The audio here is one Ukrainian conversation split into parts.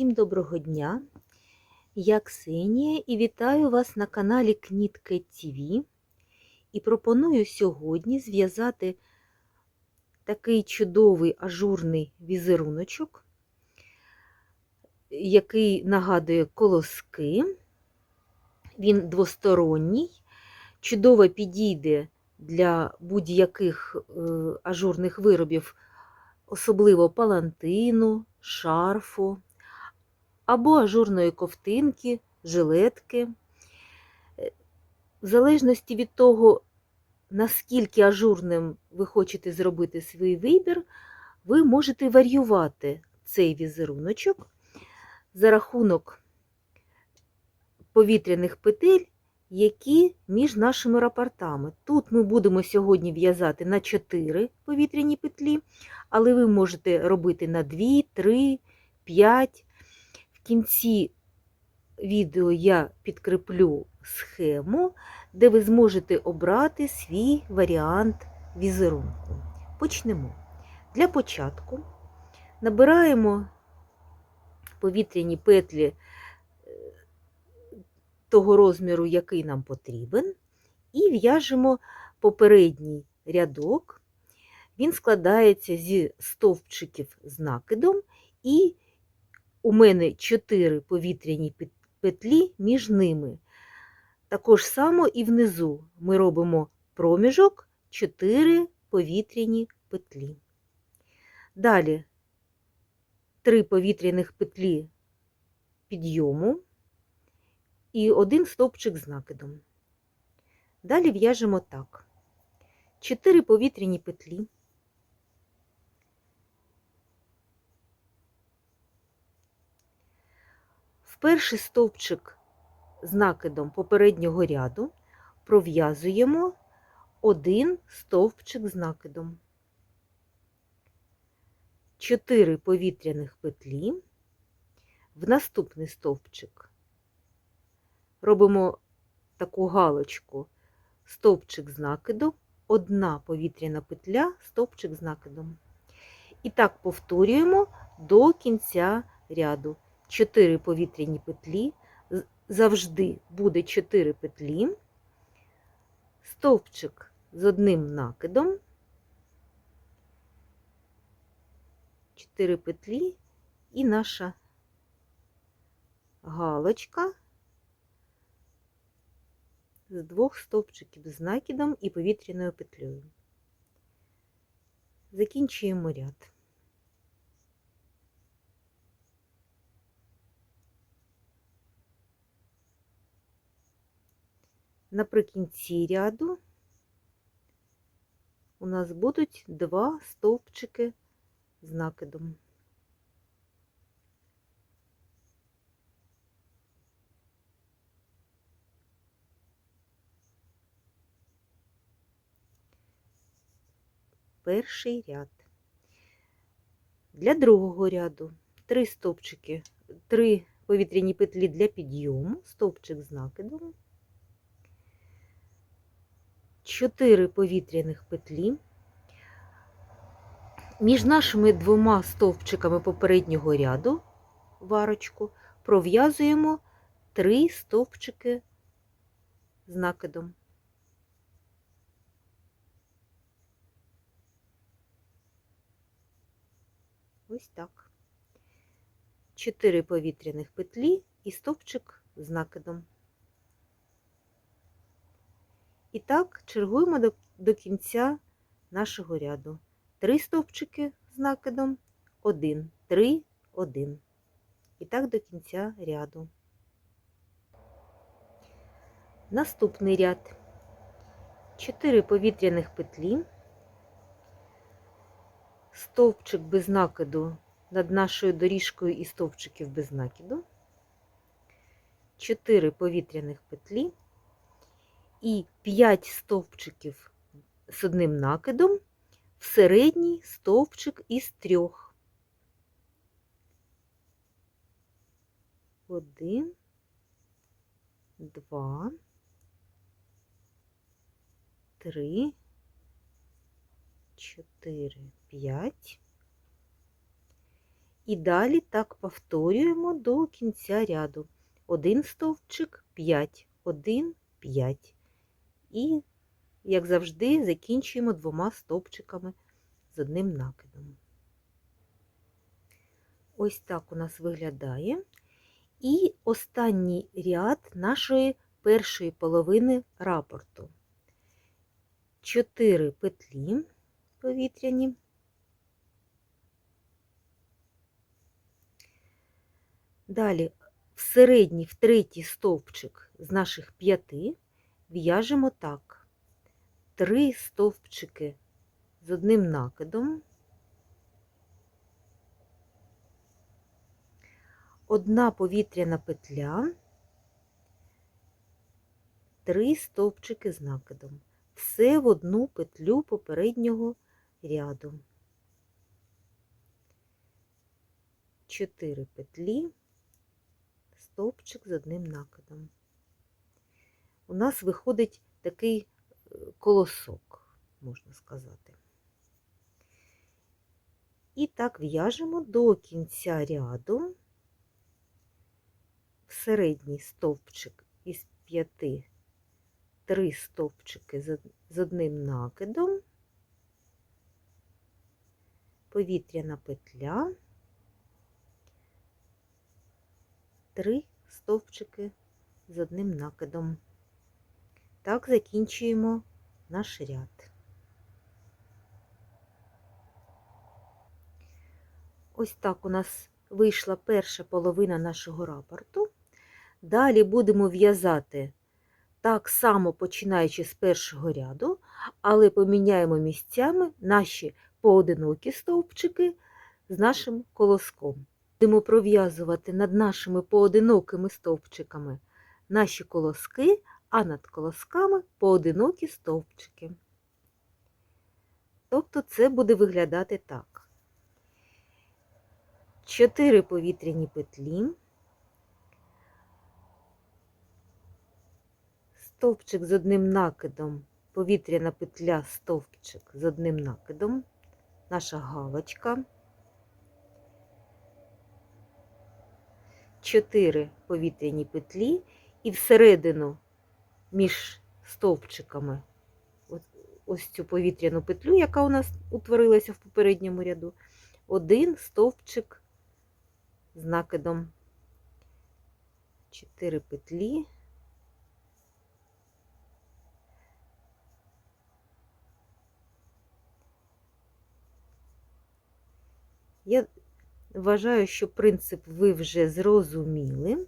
Всім доброго дня! Я Ксенія і вітаю вас на каналі Кнітка ТВ. І пропоную сьогодні зв'язати такий чудовий ажурний візеруночок, який нагадує колоски. Він двосторонній, чудово підійде для будь-яких е, ажурних виробів, особливо палантину, шарфу або ажурної ковтинки, жилетки. Е, В залежності від того, наскільки ажурним ви хочете зробити свій вибір, ви можете варіювати цей візеруночок за рахунок повітряних петель, які між нашими рапортами. Тут ми будемо сьогодні в'язати на 4 повітряні петлі, але ви можете робити на 2, 3, 5. В кінці відео я підкріплю схему, де ви зможете обрати свій варіант візерунку. Почнемо. Для початку набираємо повітряні петлі того розміру, який нам потрібен, і в'яжемо попередній рядок. Він складається зі стовпчиків з накидом, і у мене 4 повітряні петлі між ними. Також само і внизу ми робимо проміжок 4 повітряні петлі. Далі 3 повітряних петлі підйому і один стовпчик з накидом. Далі в'яжемо так: 4 повітряні петлі. Перший стовпчик з накидом попереднього ряду пров'язуємо один стовпчик з накидом. 4 повітряних петлі, в наступний стовпчик робимо таку галочку, стовпчик з накиду, одна повітряна петля, стовпчик з накидом. І так повторюємо до кінця ряду. 4 повітряні петлі, завжди буде 4 петлі, стовпчик з одним накидом, 4 петлі і наша галочка з двох стовпчиків з накидом і повітряною петлею. Закінчуємо ряд. Наприкінці ряду у нас будуть два стовпчики з накидом. перший ряд. Для другого ряду три стовпчики, три повітряні петлі для підйому, стовпчик з накидом, 4 повітряних петлі. Між нашими двома стовпчиками попереднього ряду варочку пров'язуємо три стовпчики з накидом. Ось так. 4 повітряних петлі і стовпчик з накидом. І так чергуємо до, до кінця нашого ряду. 3 стовпчики з накидом, 1, 3, 1. І так до кінця ряду. Наступний ряд. 4 повітряних петлі стовпчик без накиду над нашою доріжкою і стовпчиків без накиду, 4 повітряних петлі і 5 стовпчиків з одним накидом в середній стовпчик із трьох. Один, два, три, 4, 5. І далі так повторюємо до кінця ряду. Один стовпчик, 5, 1, 5. І, як завжди, закінчуємо двома стовпчиками з одним накидом. Ось так у нас виглядає. І останній ряд нашої першої половини рапорту. 4 петлі повітряні. Далі в середній, в третій стовпчик з наших п'яти в'яжемо так. Три стовпчики з одним накидом. Одна повітряна петля, три стовпчики з накидом. Все в одну петлю попереднього ряду. Чотири петлі, стовпчик з одним накидом. У нас виходить такий е, колосок, можна сказати. І так в'яжемо до кінця ряду в середній стовпчик із п'яти три стовпчики з- з одним накидом, повітряна петля, три стовпчики з одним накидом. Так закінчуємо наш ряд. Ось так у нас вийшла перша половина нашого рапорту. Далі будемо в'язати так само починаючи з першого ряду, але поміняємо місцями наші поодинокі стовпчики з нашим колоском. Будемо пров'язувати над нашими поодинокими стовпчиками наші колоски, а над колосками поодинокі стовпчики. Тобто це буде виглядати так. 4 повітряні петлі. стовпчик з одним накидом, повітряна петля, стовпчик з одним накидом, наша галочка, 4 повітряні петлі і всередину між стовпчиками ось цю повітряну петлю, яка у нас утворилася в попередньому ряду, один стовпчик з накидом, 4 петлі. Я вважаю, що принцип ви вже зрозуміли.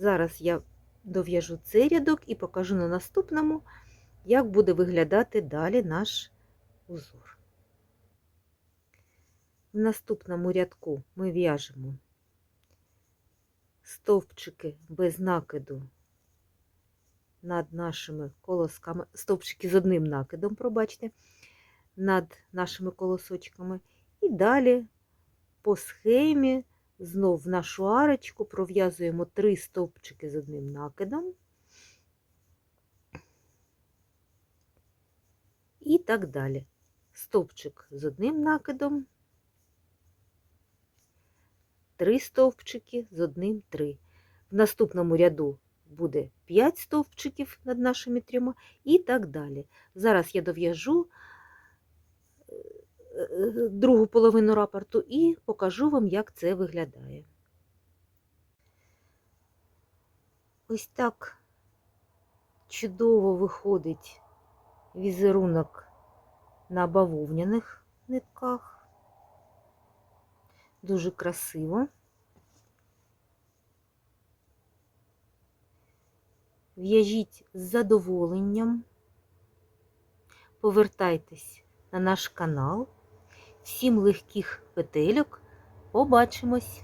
Зараз я дов'яжу цей рядок і покажу на наступному, як буде виглядати далі наш узор. В наступному рядку ми в'яжемо стовпчики без накиду над нашими колосками, стовпчики з одним накидом, пробачте над нашими колосочками. І далі по схемі знов в нашу арочку пров'язуємо три стовпчики з одним накидом. І так далі. Стовпчик з одним накидом, три стовпчики з одним три. В наступному ряду буде 5 стовпчиків над нашими трьома і так далі. Зараз я дов'яжу другу половину рапорту і покажу вам, як це виглядає. Ось так чудово виходить візерунок на бавовняних нитках. Дуже красиво. В'яжіть з задоволенням, повертайтесь на наш канал. Всім легких петельок. Побачимось!